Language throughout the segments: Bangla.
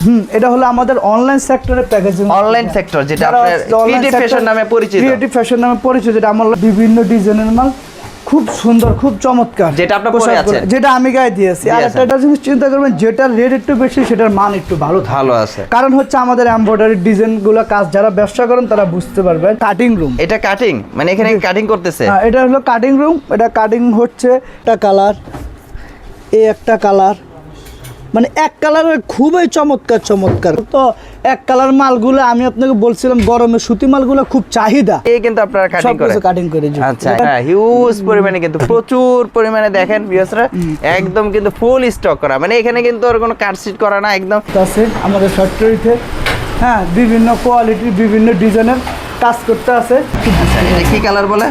হুম এটা হলো আমাদের অনলাইন সেক্টরের প্যাকেজিং অনলাইন সেক্টর যেটা আপনার ক্রিয়েটিভ ফ্যাশন নামে পরিচিত। ক্রিয়েটিভ ফ্যাশন নামে পরিচিত যেটা আমার বিভিন্ন ডিজাইনের মাল খুব সুন্দর খুব চমৎকার। যেটা আপনার পরে আছেন। যেটা আমি গায়ে দিয়েছি। আর। একটা জিনিস চিন্তা করবেন যেটার রেট একটু বেশি সেটার মান একটু ভালো ভালো আছে। কারণ হচ্ছে আমাদের এমব্রয়ডারি ডিজাইনগুলো কাজ যারা ব্যবসা করেন তারা বুঝতে পারবেন কাটিং রুম এটা কাটিং মানে এখানে কাটিং করতেছে? হ্যাঁ এটা হলো কাটিং রুম এটা কাটিং হচ্ছে একটা কালার এই একটা কালার মানে এক কালারের খুবই চমৎকার চমৎকার। তো এক কালার মালগুলো আমি আপনাকে বলছিলাম গরমে সুতি মালগুলো খুব চাহিদা। এই কিন্তু আপনারা কাটিং করে কাটিং করে আচ্ছা হ্যাঁ হিউজ পরিমাণে কিন্তু প্রচুর পরিমাণে দেখেন ভিউয়ার্সরা একদম কিন্তু ফুল স্টক করা। মানে এখানে কিন্তু আর কোনো কাটশিট করা না একদম। আছে আমাদের ফ্যাক্টরিতে হ্যাঁ বিভিন্ন কোয়ালিটির বিভিন্ন ডিজাইনের কাজ করতে আছে। আচ্ছা কি কালার বলে?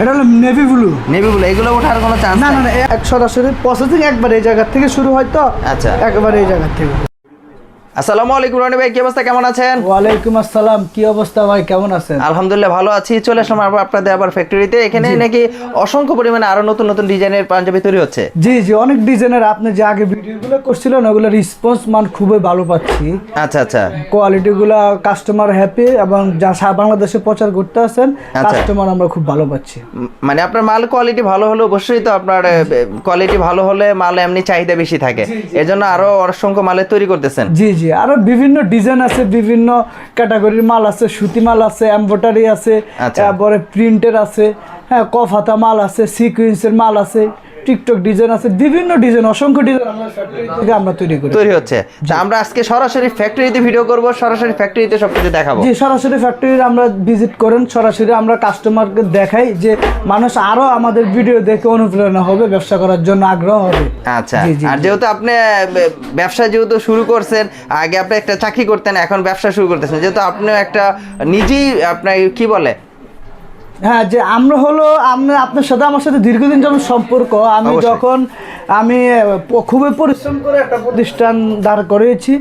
এটা হলো নেভি ব্লু নেভি ব্লু এগুলো ওঠার কোনো চান্স না না না সরাসরি প্রসেসিং একবার এই জায়গা থেকে শুরু হয় তো আচ্ছা। একবার এই জায়গা থেকে। আসসালামু আলাইকুম রনি ভাই কি অবস্থা? কেমন আছেন? ওয়ালাইকুম আসসালাম কি অবস্থা ভাই? কেমন আছেন? আলহামদুলিল্লাহ ভালো আছি। চলে আসলাম আবার আপনাদের আবার ফ্যাক্টরিতে এখানে নাকি অসংখ্য পরিমাণে আরও নতুন নতুন ডিজাইনের পাঞ্জাবি তৈরি হচ্ছে। জি জি অনেক ডিজাইনের আপনি যে আগে ভিডিওগুলো করছিলেন ওগুলো রেসপন্স মান খুবই ভালো পাচ্ছি। আচ্ছা আচ্ছা। কোয়ালিটিগুলো কাস্টমার হ্যাপি এবং যা বাংলাদেশে প্রচার করতে আছেন আচ্ছা। কাস্টমার আমরা খুব ভালো পাচ্ছি। মানে আপনার মাল কোয়ালিটি ভালো হলে অবশ্যই তো আপনার কোয়ালিটি ভালো হলে মাল এমনি চাহিদা বেশি থাকে। এজন্য আরও অসংখ্য মালের তৈরি করতেছেন। জি জি। আরও বিভিন্ন ডিজাইন আছে বিভিন্ন ক্যাটাগরির মাল আছে সুতি মাল আছে এমব্রয়ডারি আছে আচ্ছা। তারপরে প্রিন্টের আছে হ্যাঁ কফ হাতা মাল আছে সিকুয়েন্সের মাল আছে টিকটক ডিজাইন আছে বিভিন্ন ডিজাইন অসংখ্য ডিজাইন আমরা factory থেকে আমরা তৈরি করি তৈরি হচ্ছে। তা আমরা আজকে সরাসরি ফ্যাক্টরিতে ভিডিও করব সরাসরি ফ্যাক্টরিতে সবকিছু দেখাবো। জি সরাসরি ফ্যাক্টরি আমরা ভিজিট করেন সরাসরি আমরা কাস্টমারকে দেখাই যে মানুষ আরও আমাদের ভিডিও দেখে অনুপ্রেরণা হবে ব্যবসা করার জন্য আগ্রহ হবে। আচ্ছা আর যেহেতু আপনি ব্যবসা যেহেতু শুরু করছেন আগে আপনি একটা চাকরি করতেন এখন ব্যবসা শুরু করতেছেন। যেহেতু আপনিও একটা নিজেই আপনার কি বলে হ্যাঁ যে আমরা হলো আমরা আপনার সাথে আমার সাথে দীর্ঘদিন যেমন সম্পর্ক। আমি যখন আমি খুবই পরিশ্রম করে একটা প্রতিষ্ঠান দাঁড় করিয়েছি।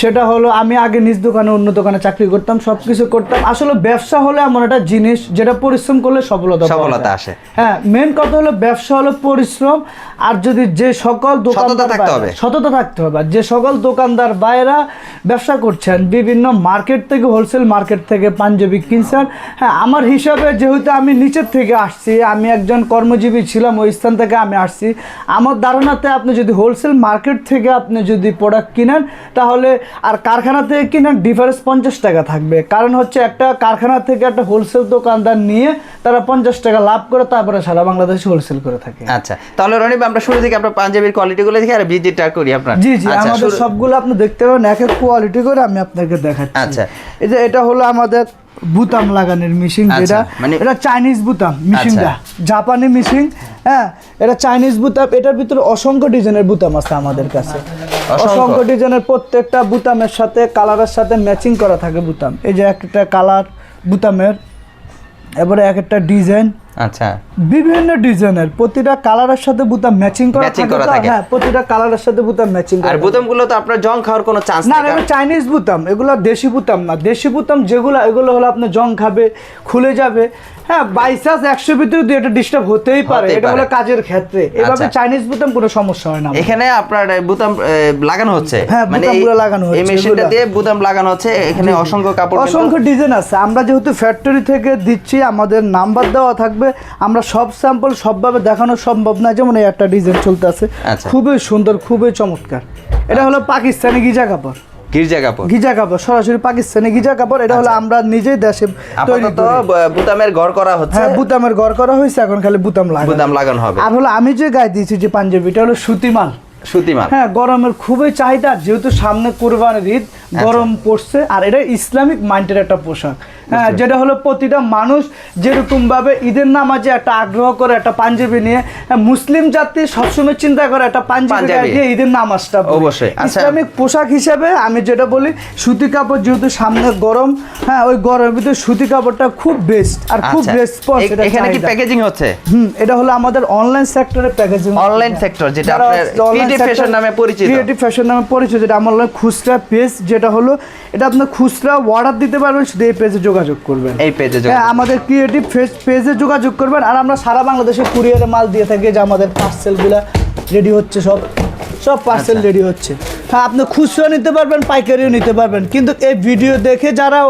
সেটা হলো আমি আগে নিজ দোকানে অন্য দোকানে চাকরি করতাম সব কিছু করতাম। আসলে ব্যবসা হলো এমন একটা জিনিস যেটা পরিশ্রম করলে সফলতা সফলতা আসে। হ্যাঁ মেন কথা হলো ব্যবসা হলো পরিশ্রম। আর যদি যে সকল দোকানদার থাকতে হবে। সততা থাকতে হবে। যে সকল দোকানদার বাইরা ব্যবসা করছেন বিভিন্ন মার্কেট থেকে হোলসেল মার্কেট থেকে পাঞ্জাবি কিনছেন। হ্যাঁ আমার হিসাবে যেহেতু আমি নিচের থেকে আসছি আমি একজন কর্মজীবী ছিলাম ওই স্থান থেকে আমি আসছি। আমার ধারণাতে আপনি যদি হোলসেল মার্কেট থেকে আপনি যদি প্রোডাক্ট কিনেন তাহলে আর কারখানা থেকে কিনেন ডিফারেন্স পঞ্চাশ টাকা থাকবে। কারণ হচ্ছে একটা কারখানা থেকে একটা হোলসেল দোকানদার নিয়ে তারা পঞ্চাশ টাকা লাভ করে তারপরে সারা বাংলাদেশে হোলসেল করে থাকে। আচ্ছা তাহলে রনিব আমরা শুরু থেকে আপনার পাঞ্জাবির কোয়ালিটিগুলো দেখি আর ভিজিটটা করি আপনার। জি জি আচ্ছা, আমাদের সবগুলো আপনি দেখতে পাবেন এক এক কোয়ালিটি করে আমি আপনাকে দেখাচ্ছি। আচ্ছা। এই যে এটা হলো আমাদের বুতাম লাগানোর মেশিন আচ্ছা, যেটা মানে- এটা চাইনিজ বুতাম মেশিনটা জাপানি মেশিন হ্যাঁ এটা চাইনিজ বুতাম এটার ভিতরে অসংখ্য ডিজাইনের বুতাম আছে আমাদের কাছে। অসংখ্য? অসংখ্য ডিজাইনের প্রত্যেকটা বুতামের সাথে কালারের সাথে ম্যাচিং করা থাকে বুতাম। এই যে একটা কালার বুতামের এবারে এক একটা ডিজাইন আচ্ছা। বিভিন্ন ডিজাইনের প্রতিটা কালারের সাথে বুতাম ম্যাচিং করা থাকে। হ্যাঁ প্রতিটা কালারের সাথে বুতাম ম্যাচিং আর বোতামগুলো তো আপনার জং খাওয়ার কোনো চান্স না এগুলো চাইনিজ বুতাম এগুলো দেশি বুতাম না। দেশি বুতাম যেগুলো এগুলো হলো আপনার জং খাবে খুলে যাবে। হ্যাঁ বাইচান্স একশো ভিতরে দুই একটা ডিস্টার্ব হতেই পারে এটা হলো কাজের ক্ষেত্রে। এভাবে আচ্ছা। চাইনিজ বুতাম কোনো সমস্যা হয় না এখানে আপনার বোতাম লাগানো হচ্ছে। হ্যাঁ, মানে এই- লাগানো এই হচ্ছে, মেশিনটা দিয়ে বোতাম লাগানো হচ্ছে এখানে অসংখ্য কাপড় অসংখ্য ডিজাইন আছে। আমরা যেহেতু ফ্যাক্টরি থেকে দিচ্ছি আমাদের নাম্বার দেওয়া থাকবে আমরা সব স্যাম্পল সবভাবে দেখানো সম্ভব না যেমন এই একটা ডিজাইন চলতে আছে আচ্ছা। খুবই সুন্দর খুবই চমৎকার। এটা হলো পাকিস্তানি গিজা কাপড়। গির্জা কাপড়? গিজা কাপড় সরাসরি পাকিস্তানি গিজা কাপড়। এটা হলো আমরা নিজেই দেশে তৈরি বোতামের ঘর করা হচ্ছে। হ্যাঁ বুতামের ঘর করা হয়েছে এখন খালি বুতাম লাগে বোতাম লাগানো হবে। আর হলো আমি যে গায়ে দিয়েছি যে পাঞ্জাবি এটা হলো সুতি মাল সুতিমাল। হ্যাঁ গরমের খুবই চাহিদা যেহেতু সামনে কোরবানির ঈদ গরম পড়ছে আর এটা ইসলামিক মাইন্ডের একটা পোশাক। হ্যাঁ যেটা হলো প্রতিটা মানুষ যেরকম ভাবে ঈদের নামাজে একটা আগ্রহ করে একটা পাঞ্জাবি নিয়ে হ্যাঁ, মুসলিম জাতি সবসময় চিন্তা করে একটা পাঞ্জাবি। দিয়ে ঈদের নামাজটা অবশ্যই। আচ্ছা। ইসলামিক পোশাক হিসেবে আমি যেটা বলি সুতি কাপড় যেহেতু সামনে গরম হ্যাঁ ওই গরমের ভিতরে সুতি কাপড়টা খুব বেস্ট আর খুব আচ্ছা রেসপন্স এখানে কি প্যাকেজিং হচ্ছে হুম এটা হলো আমাদের অনলাইন সেক্টরের প্যাকেজিং অনলাইন সেক্টর যেটা আপনার ক্রিয়েটিভ ফ্যাশন নামে পরিচিত ক্রিয়েটিভ ফ্যাশন নামে পরিচিত যেটা আমার খুচরা পেজ যেটা হলো এটা আপনার খুচরা অর্ডার দিতে পারবেন শুধু এই পেজে যোগাযোগ করবেন। এই পেজে হ্যাঁ আমাদের ক্রিয়েটিভ পেজে যোগাযোগ করবেন আর আমরা সারা বাংলাদেশে কুরিয়ারে মাল দিয়ে থাকি যে আমাদের পার্সেলগুলো রেডি হচ্ছে সব। সব পার্সেল আচ্ছা। রেডি হচ্ছে। হ্যাঁ আপনি খুচরো নিতে পারবেন পাইকারিও নিতে পারবেন। কিন্তু এই ভিডিও দেখে যারা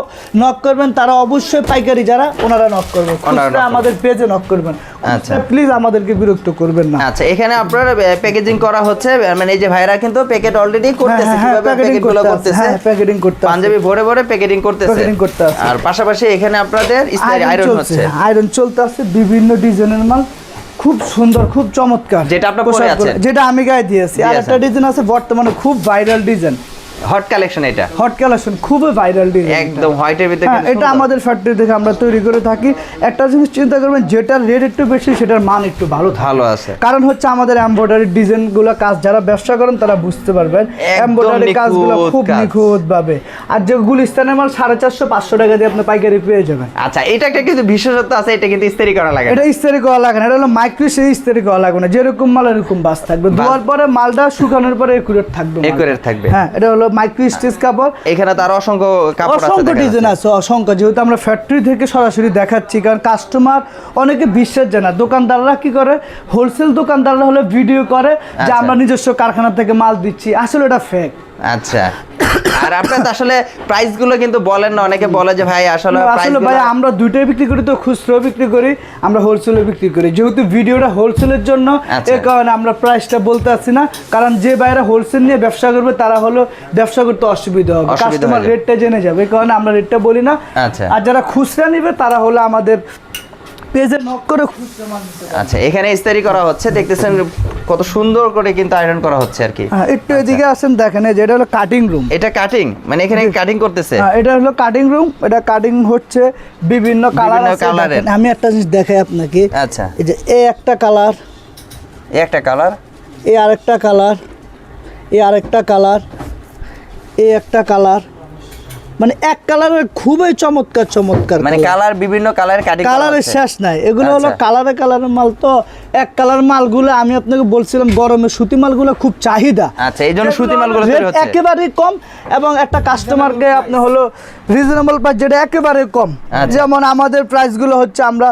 নক করবেন তারা অবশ্যই পাইকারি যারা ওনারা নক করবেন খুচরা আমাদের পেজে নক করবেন। আচ্ছা। প্লিজ আমাদেরকে বিরক্ত করবেন না। আচ্ছা এখানে আপনার প্যাকেজিং করা হচ্ছে মানে এই যে ভাইরা কিন্তু প্যাকেট অলরেডি করতেছে হ্যাঁ, হ্যাঁ, কীভাবে প্যাকেটগুলো করতে করতেছে। হ্যাঁ, করতে আছে। পাঞ্জাবি ভরে ভরে প্যাকেটিং করতেছে। করতে। আর পাশাপাশি এখানে আপনাদের আয়রন হচ্ছে। আয়রন চলতে আছে বিভিন্ন ডিজাইনের মাল। খুব সুন্দর খুব চমৎকার যেটা আপনার। যেটা আমি গায়ে দিয়েছি আর। একটা ডিজাইন আছে বর্তমানে খুব ভাইরাল ডিজাইন হট কালেকশন এটা। হট কালেকশন খুবই ভাইরাল ডিজাইন একদম হোয়াইটের ভিতরে হ্যাঁ এটা আমাদের ফ্যাক্টরি থেকে আমরা তৈরি করে থাকি। একটা জিনিস চিন্তা করবেন যেটার রেট একটু বেশি সেটার মান একটু ভালো ভালো আছে। কারণ হচ্ছে আমাদের এমব্রয়ডারি ডিজাইনগুলো কাজ যারা ব্যবসা করেন তারা বুঝতে পারবেন এমব্রয়ডারি কাজগুলো খুব। নিখুঁত ভাবে আর যে গুলিস্তানের মাল সাড়ে চারশো পাঁচশো টাকা দিয়ে আপনি পাইকারি পেয়ে যাবেন। আচ্ছা এটা একটা কিন্তু বিশেষত্ব আছে এটা কিন্তু ইস্তারি করা লাগে এটা ইস্তারি করা লাগে না এটা হলো মাইক্রো সেই ইস্তারি করা লাগবে না। যেরকম মাল এরকম বাস থাকবে। ধোয়ার পরে মালটা শুকানোর পরে একুরেট থাকবে। Accurate থাকবে। হ্যাঁ এটা হলো মাইক্রো স্টিচ কাপড়। এখানে তার অসংখ্য কাপড় আছে অসংখ্য ডিজাইন আছে অসংখ্য। যেহেতু আমরা ফ্যাক্টরি থেকে সরাসরি দেখাচ্ছি কারণ কাস্টমার অনেকে বিশ্বাস জানা দোকানদাররা কি করে? হোলসেল দোকানদাররা হলে ভিডিও করে যে আচ্ছা। আমরা নিজস্ব কারখানা থেকে মাল দিচ্ছি। আসলে এটা ফেক আচ্ছা। আর আপনার তো আসলে প্রাইসগুলো কিন্তু বলেন না অনেকে বলে যে ভাই আসলে আসলে ভাই আমরা দুইটাই বিক্রি করি তো খুচরো বিক্রি করি আমরা হোলসেলে বিক্রি করি। যেহেতু ভিডিওটা হোলসেলের জন্য আচ্ছা। এ কারণে আমরা প্রাইসটা বলতে পারছি না কারণ যে ভাইরা হোলসেল নিয়ে ব্যবসা করবে তারা হলো ব্যবসা করতে অসুবিধা হবে। কাস্টমার রেটটা জেনে যাবে এই কারণে আমরা রেটটা বলি না। আচ্ছা। আর যারা খুচরা নিবে তারা হলো আমাদের পেজে নক করে। আচ্ছা এখানে ইস্তারি করা হচ্ছে দেখতেছেন কত সুন্দর করে কিন্তু আয়রন করা হচ্ছে আর কি। হ্যাঁ একটু এদিকে আসেন দেখেন এই যে এটা হলো কাটিং রুম এটা কাটিং মানে এখানে কাটিং করতেছে? হ্যাঁ, এটা হলো কাটিং রুম এটা কাটিং হচ্ছে বিভিন্ন কালার আছে। আমি একটা জিনিস দেখাই আপনাকে। আচ্ছা। এই যে এই একটা কালার এই একটা কালার এই আরেকটা কালার এই আরেকটা কালার এই একটা কালার মানে এক কালারের খুবই চমৎকার চমৎকার মানে কালার বিভিন্ন কালার কাটিং কালারের শেষ নাই এগুলো হলো আচ্ছা। কালারে কালারের মাল তো এক কালার মালগুলো আমি আপনাকে বলছিলাম গরমে সুতি মালগুলো খুব চাহিদা আচ্ছা, এই জন্য সুতি মালগুলো তৈরি Rate হচ্ছে। একেবারেই কম এবং একটা কাস্টমারকে আপনি হলো রিজনেবল প্রাইস যেটা একেবারে কম আচ্ছা। যেমন আমাদের প্রাইসগুলো হচ্ছে আমরা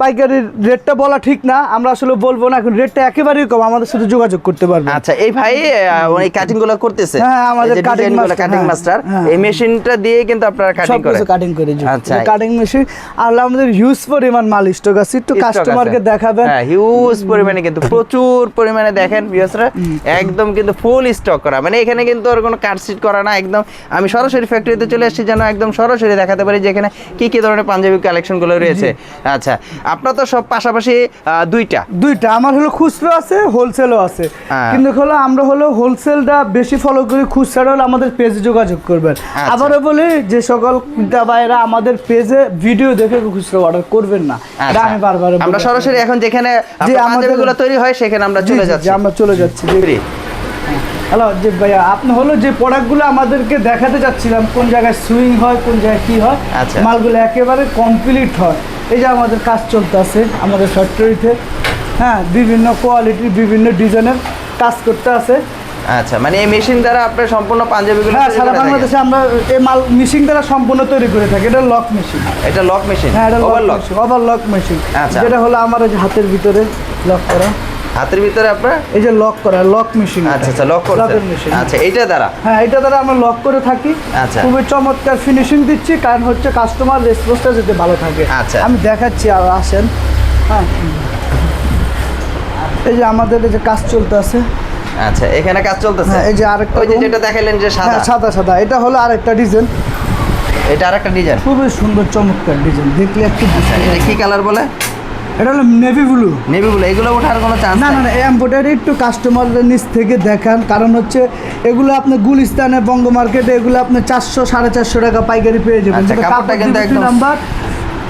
পাইকারি রেটটা বলা ঠিক না আমরা আসলে বলব না এখন রেটটা একেবারেই কম আমাদের সাথে যোগাযোগ করতে পারবেন আচ্ছা এই ভাই ওই কাটিংগুলো করতেছে হ্যাঁ, আমাদের কাটিং মাস্টার। এই মেশিনটা দিয়ে কিন্তু আপনারা কাটিং করে কাটিং করে আচ্ছা। কাটিং মেশিন আর আমাদের হিউজ পরিমাণ মাল স্টক আছে। একটু কাস্টমারকে দেখাবেন। হ্যাঁ হিউজ পরিমাণে কিন্তু প্রচুর পরিমাণে দেখেন ভিউয়ার্সরা একদম কিন্তু ফুল স্টক করা। মানে এখানে কিন্তু আর কোনো কাটশিট করা না একদম। আমি সরাসরি ফ্যাক্টরিতে চলে এসেছি যেন একদম সরাসরি দেখাতে পারি যে এখানে কি কি ধরনের পাঞ্জাবি কালেকশনগুলো রয়েছে। আচ্ছা আপনার তো সব পাশাপাশি দুইটা। দুইটা। আমার হলো খুচরো আছে হোলসেলও আছে। হ্যাঁ। কিন্তু হলো আমরা হলো হোলসেলটা বেশি ফলো করি খুচরা হলে আমাদের পেজে যোগাযোগ করবেন। আচ্ছা। আবারও বলি যে সকল ক্রেতা ভাইরা আমাদের পেজে ভিডিও দেখে খুচরো অর্ডার করবেন না। এটা আচ্ছা। আমি বারবার আমরা সরাসরি এখন যেখানে যে আমাদের- পাঞ্জাবিগুলো তৈরি হয় সেখানে আমরা চলে যাচ্ছি। আমরা চলে যাচ্ছি। হ্যালো যে ভাইয়া আপনি হলো যে প্রোডাক্টগুলো আমাদেরকে দেখাতে চাচ্ছিলাম কোন জায়গায় সুইং হয় কোন জায়গায় কি হয় আচ্ছা। মালগুলো একেবারে কমপ্লিট হয়। এই যে আমাদের কাজ চলতে আছে আমাদের ফ্যাক্টরিতে হ্যাঁ বিভিন্ন কোয়ালিটির বিভিন্ন ডিজাইনের কাজ করতে আছে আচ্ছা মানে এই মেশিন দ্বারা আপনার সম্পূর্ণ পাঞ্জাবিগুলো হ্যাঁ সারা বাংলাদেশে আমরা এই মাল মেশিন দ্বারা সম্পূর্ণ তৈরি করে থাকি। এটা লক মেশিন এটা লক মেশিন হ্যাঁ এটা over lock overlock machine overlock machine আচ্ছা। যেটা হলো আমার হাতের ভিতরে লক করা। হাতের ভিতরে আপনার? এই যে লক করা লক মেশিন আচ্ছা আচ্ছা লক করা। মেশিন আচ্ছা এইটা দ্বারা? হ্যাঁ এটা দ্বারা আমরা লক করে থাকি। আচ্ছা। খুবই চমৎকার ফিনিশিং দিচ্ছি। কারণ হচ্ছে কাস্টমার রেসপন্সটা যাতে ভালো থাকে। আচ্ছা। আমি দেখাচ্ছি আর আসেন। হ্যাঁ। এই যে আমাদের এই যে কাজ চলতে আছে। আচ্ছা এখানে কাজ চলতেছে? হ্যাঁ, এই যে আরেকটা ওই যে যেটা দেখাইলেন যে সাদা। হ্যাঁ সাদা সাদা। এটা হলো আরেকটা ডিজাইন। এটা আরেকটা ডিজাইন? খুবই সুন্দর চমৎকার ডিজাইন। দেখলে একটু এটা কি কালার বলে? এটা হলো নেভি ব্লু নেভি ব্লু এগুলো ওঠার কোনো চান্স না না না এম্ব্রয়ডারি একটু কাস্টমারদের নিচ থেকে দেখান। কারণ হচ্ছে এগুলো আপনি গুলিস্তানে বঙ্গ মার্কেটে এগুলো আপনি চারশো সাড়ে চারশো টাকা পাইকারি পেয়ে যাবেন। আচ্ছা, কাপড়টা কিন্তু কিন্তু একদম- নাম্বার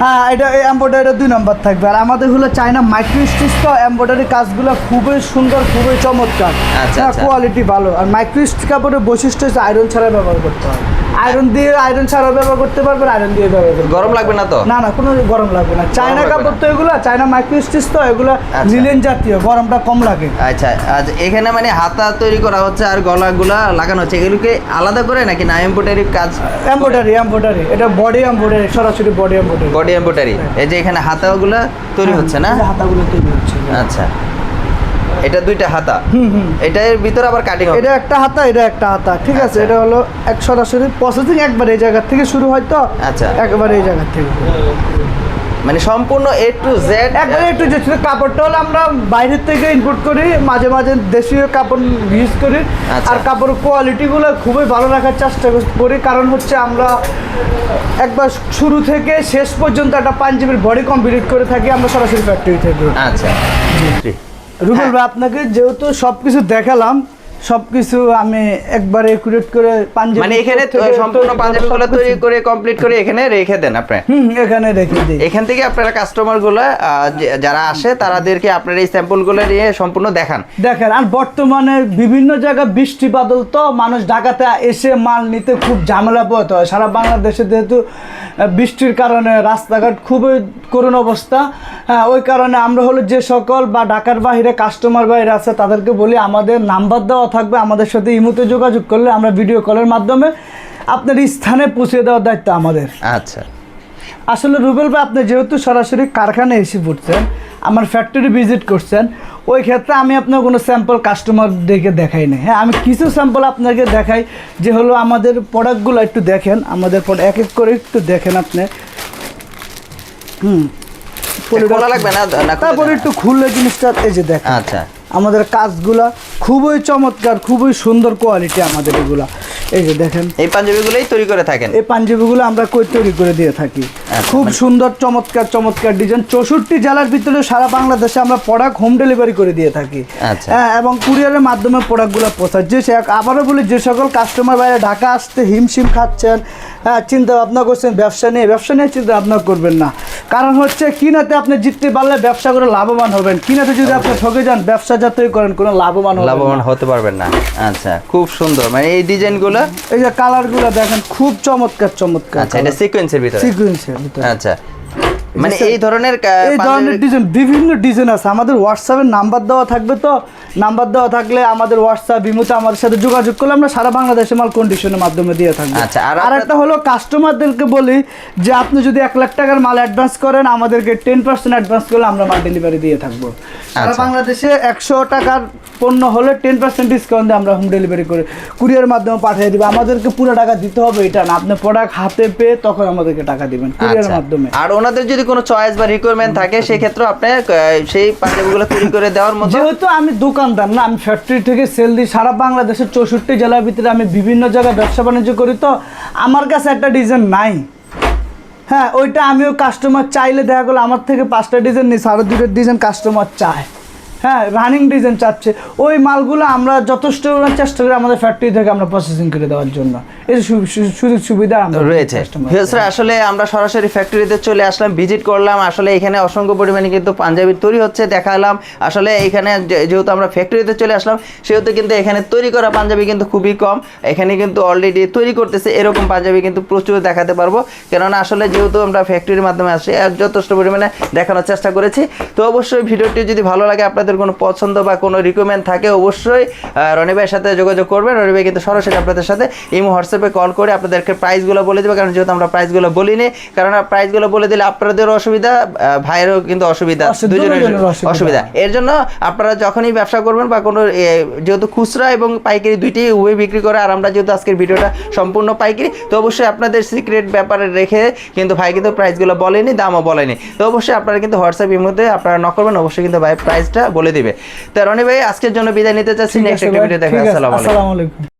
হ্যাঁ এটা এই এম্ব্রয়ডারিটা দুই নম্বর থাকবে। আর আমাদের হলো চায়না মাইক্রো স্টিচ তো এম্ব্রয়ডারি কাজগুলো খুবই সুন্দর খুবই চমৎকার। আচ্ছা, হ্যাঁ আচ্ছা। কোয়ালিটি ভালো। আর মাইক্রো স্টিচ কাপড়ের বৈশিষ্ট্য হচ্ছে আয়রন ছাড়া ব্যবহার করতে হয়। আয়রন দিয়ে আয়রন ছাড়া ব্যবহার করতে পারবেন আয়রন দিয়ে ব্যবহার করতে গরম লাগবে না তো? না না কোনো গরম লাগবে না। চায়না কাপড় তো এগুলো চায়না মাইক্রো স্টিচ তো এগুলো আচ্ছা। লিলেন জাতীয় গরমটা কম লাগে। আচ্ছা আজ এখানে মানে হাতা তৈরি করা হচ্ছে আর গলাগুলা লাগানো হচ্ছে। এগুলোকে আলাদা করে নাকি না এমব্রয়ডারি কাজ? এম্ব্রয়ডারি এম্ব্রয়ডারি এটা বডি এম্ব্রয়ডারি সরাসরি বডি এম্ব্রয়ডারি বডি এমব্রয়ডারি এই যে এখানে হাতাগুলা তৈরি হচ্ছে না? হাতাগুলো তৈরি হচ্ছে। আচ্ছা। এটা দুইটা হাতা। হুম হুম। এটার ভিতরে আবার কাটিং এটা একটা হাতা এটা একটা হাতা। ঠিক আছে আচ্ছা। এটা হলো এক সরাসরি প্রসেসিং একবার এই জায়গা থেকে শুরু হয় তো? আচ্ছা। একবার এই জায়গা থেকে। মানে সম্পূর্ণ এ টু জেড একবারে একটু যে শুধু কাপড়টা হলো আমরা বাইরের থেকে ইম্পোর্ট করি মাঝে মাঝে দেশীয় কাপড় ইউজ করি। আচ্ছা। আর কাপড়ের কোয়ালিটিগুলো খুবই ভালো রাখার চেষ্টা করি কারণ হচ্ছে আমরা একবার শুরু থেকে শেষ পর্যন্ত একটা পাঞ্জাবির বডি কমপ্লিট করে থাকি আমরা সরাসরি ফ্যাক্টরি থেকে। আচ্ছা। রুবেল হ্যাঁ। ভাই আপনাকে যেহেতু সবকিছু দেখালাম সব কিছু আমি একবারে একুরেট করে পাঞ্জাবি মানে এখানে সম্পূর্ণ তৈরি করে পাঞ্জাবিগুলো তৈরি করে কমপ্লিট করে এখানে রেখে দেন আপনি? হুম এখানে রেখে দিই। এখান থেকে আপনারা কাস্টমারগুলো যারা আসে তাদেরকে আপনার এই স্যাম্পলগুলো নিয়ে সম্পূর্ণ দেখান। দেখেন আর বর্তমানে বিভিন্ন জায়গায় বৃষ্টি বাদল তো মানুষ ঢাকাতে এসে মাল নিতে খুব ঝামেলা পোহাতে হয়। সারা বাংলাদেশে যেহেতু বৃষ্টির কারণে রাস্তাঘাট খুবই করুণ অবস্থা। হ্যাঁ ওই কারণে আমরা হলো যে সকল বা ঢাকার বাইরে কাস্টমার বাইরে আছে তাদেরকে বলি আমাদের নাম্বার দেওয়া থাকবে আমাদের সাথে ইমুতে যোগাযোগ করলে আমরা ভিডিও কলের মাধ্যমে আপনার স্থানে পৌঁছে দেওয়ার দায়িত্ব আমাদের। আচ্ছা। আসলে রুবেল ভাই আপনি যেহেতু সরাসরি কারখানায় এসে পড়ছেন আমার ফ্যাক্টরি ভিজিট করছেন ওই ক্ষেত্রে আমি আপনার কোনো স্যাম্পল কাস্টমারদেরকে দেখাই না হ্যাঁ আমি কিছু স্যাম্পল আপনাকে দেখাই যে হলো আমাদের প্রোডাক্টগুলো একটু দেখেন আমাদের এক এক করে একটু দেখেন আপনি। হুম। তারপরে একটু খুললে জিনিসটা এই যে দেখেন। আচ্ছা। আমাদের কাজগুলা খুবই চমৎকার খুবই সুন্দর কোয়ালিটি আমাদের এগুলা। এই যে দেখেন। এই পাঞ্জাবিগুলোই তৈরি করে থাকেন? এই পাঞ্জাবিগুলো আমরা কই তৈরি করে দিয়ে থাকি? আচ্ছা, খুব মানে- সুন্দর চমৎকার চমৎকার ডিজাইন চৌষট্টি জেলার ভিতরে সারা বাংলাদেশে আমরা প্রোডাক্ট হোম ডেলিভারি করে দিয়ে থাকি। আচ্ছা। হ্যাঁ এবং কুরিয়ারের মাধ্যমে প্রোডাক্টগুলো পৌঁছায়। যে আবারও বলি যে সকল কাস্টমার বাইরে ঢাকা আসতে হিমশিম খাচ্ছেন হ্যাঁ চিন্তা ভাবনা করছেন ব্যবসা নিয়ে। ব্যবসা নিয়ে চিন্তা ভাবনা করবেন না। কারণ হচ্ছে কিনাতে আপনি জিততে পারলে ব্যবসা করে লাভবান হবেন। কিনাতে যদি আপনি ঠকে যান ব্যবসা যাত্রী করেন কোনো লাভবান লাভবান হতে পারবেন না। আচ্ছা খুব সুন্দর। মানে এই ডিজাইনগুলো? এই যে কালারগুলো দেখেন খুব চমৎকার চমৎকার আচ্ছা এটা সিকোয়েন্সের ভিতরে? সিকোয়েন্সের ভিতরে। আচ্ছা মানে এই ধরনের এই ধরনের ডিজাইন বিভিন্ন ডিজাইন আছে। আমাদের হোয়াটসঅ্যাপের নাম্বার দেওয়া থাকবে তো। নাম্বার দেওয়া থাকলে আমাদের হোয়াটসঅ্যাপ বিমুতে আমাদের সাথে যোগাযোগ করলে আমরা সারা বাংলাদেশে মাল কন্ডিশনের মাধ্যমে দিয়ে থাকব। আচ্ছা, আর একটা হলো কাস্টমারদেরকে বলি যে আপনি যদি এক লাখ টাকার মাল অ্যাডভান্স করেন আমাদেরকে টেন পার্সেন্ট অ্যাডভান্স করলে আমরা মাল ডেলিভারি দিয়ে থাকব। সারা আচ্ছা। বাংলাদেশে একশো টাকার পণ্য হলে টেন পার্সেন্ট ডিসকাউন্ট দিয়ে আমরা হোম ডেলিভারি করে কুরিয়ার মাধ্যমে পাঠিয়ে দিবো। আমাদেরকে পুরো টাকা দিতে হবে এটা না। আপনি প্রোডাক্ট হাতে পেয়ে তখন আমাদেরকে টাকা দিবেন কুরিয়ার আচ্ছা। মাধ্যমে। আর ওনাদের যদি কোনো চয়েস বা রিকোয়ারমেন্ট থাকে সেই ক্ষেত্রে আপনি সেই পাঞ্জাবিগুলো তৈরি করে দেওয়ার মতো। যেহেতু আমি দোকানদার না আমি ফ্যাক্টরি থেকে সেল দিই সারা বাংলাদেশের চৌষট্টি জেলার ভিতরে আমি বিভিন্ন জায়গায় ব্যবসা বাণিজ্য করি তো আমার কাছে একটা ডিজাইন নাই। হ্যাঁ ওইটা আমিও কাস্টমার চাইলে দেখা গেলো আমার থেকে পাঁচটা ডিজাইন নিই সারা দুটো ডিজাইন কাস্টমার চায়। হ্যাঁ রানিং ডিজাইন চাচ্ছে। ওই মালগুলো আমরা যথেষ্ট চেষ্টা করি আমাদের ফ্যাক্টরি থেকে আমরা প্রসেসিং করে দেওয়ার জন্য। এই সুযোগ সুবিধা রয়েছে। আসলে আমরা সরাসরি ফ্যাক্টরিতে চলে আসলাম ভিজিট করলাম। আসলে এখানে অসংখ্য পরিমাণে কিন্তু পাঞ্জাবি তৈরি হচ্ছে দেখালাম। আসলে এখানে যেহেতু আমরা ফ্যাক্টরিতে চলে আসলাম সেহেতু কিন্তু এখানে তৈরি করা পাঞ্জাবি কিন্তু খুবই কম। এখানে কিন্তু অলরেডি তৈরি করতেছে এরকম পাঞ্জাবি কিন্তু প্রচুর দেখাতে পারব। কেননা আসলে যেহেতু আমরা ফ্যাক্টরির মাধ্যমে আসি যথেষ্ট পরিমাণে দেখানোর চেষ্টা করেছি। তো অবশ্যই ভিডিওটি যদি ভালো লাগে আপনাদের কোনো পছন্দ বা কোনো রিকমেন্ড থাকে অবশ্যই রনি ভাইয়ের সাথে যোগাযোগ করবেন। রনি ভাই কিন্তু সরাসরি আপনাদের সাথে ইমো হোয়াটসঅ্যাপে কল করে আপনাদেরকে প্রাইসগুলো বলে দেবে কারণ যেহেতু আমরা প্রাইসগুলো বলিনি কারণ প্রাইসগুলো বলে দিলে আপনাদেরও অসুবিধা ভাইয়েরও কিন্তু অসুবিধা দুজনের অসুবিধা। এর জন্য আপনারা যখনই ব্যবসা করবেন বা কোনো যেহেতু খুচরা এবং পাইকারি দুইটি উভয় বিক্রি করে আর আমরা যেহেতু আজকের ভিডিওটা সম্পূর্ণ পাইকারি তো অবশ্যই আপনাদের সিক্রেট ব্যাপারে রেখে কিন্তু ভাই কিন্তু প্রাইসগুলো বলেনি দামও বলেনি। তো অবশ্যই আপনারা কিন্তু হোয়াটসঅ্যাপ মধ্যে আপনারা নক করবেন অবশ্যই কিন্তু ভাই প্রাইসটা বলে দিবে। তো রনি ভাই আজকের জন্য বিদায় নিতে চাচ্ছি। নেক্সট একটা ভিডিও দেখে আসসালামু আলাইকুম।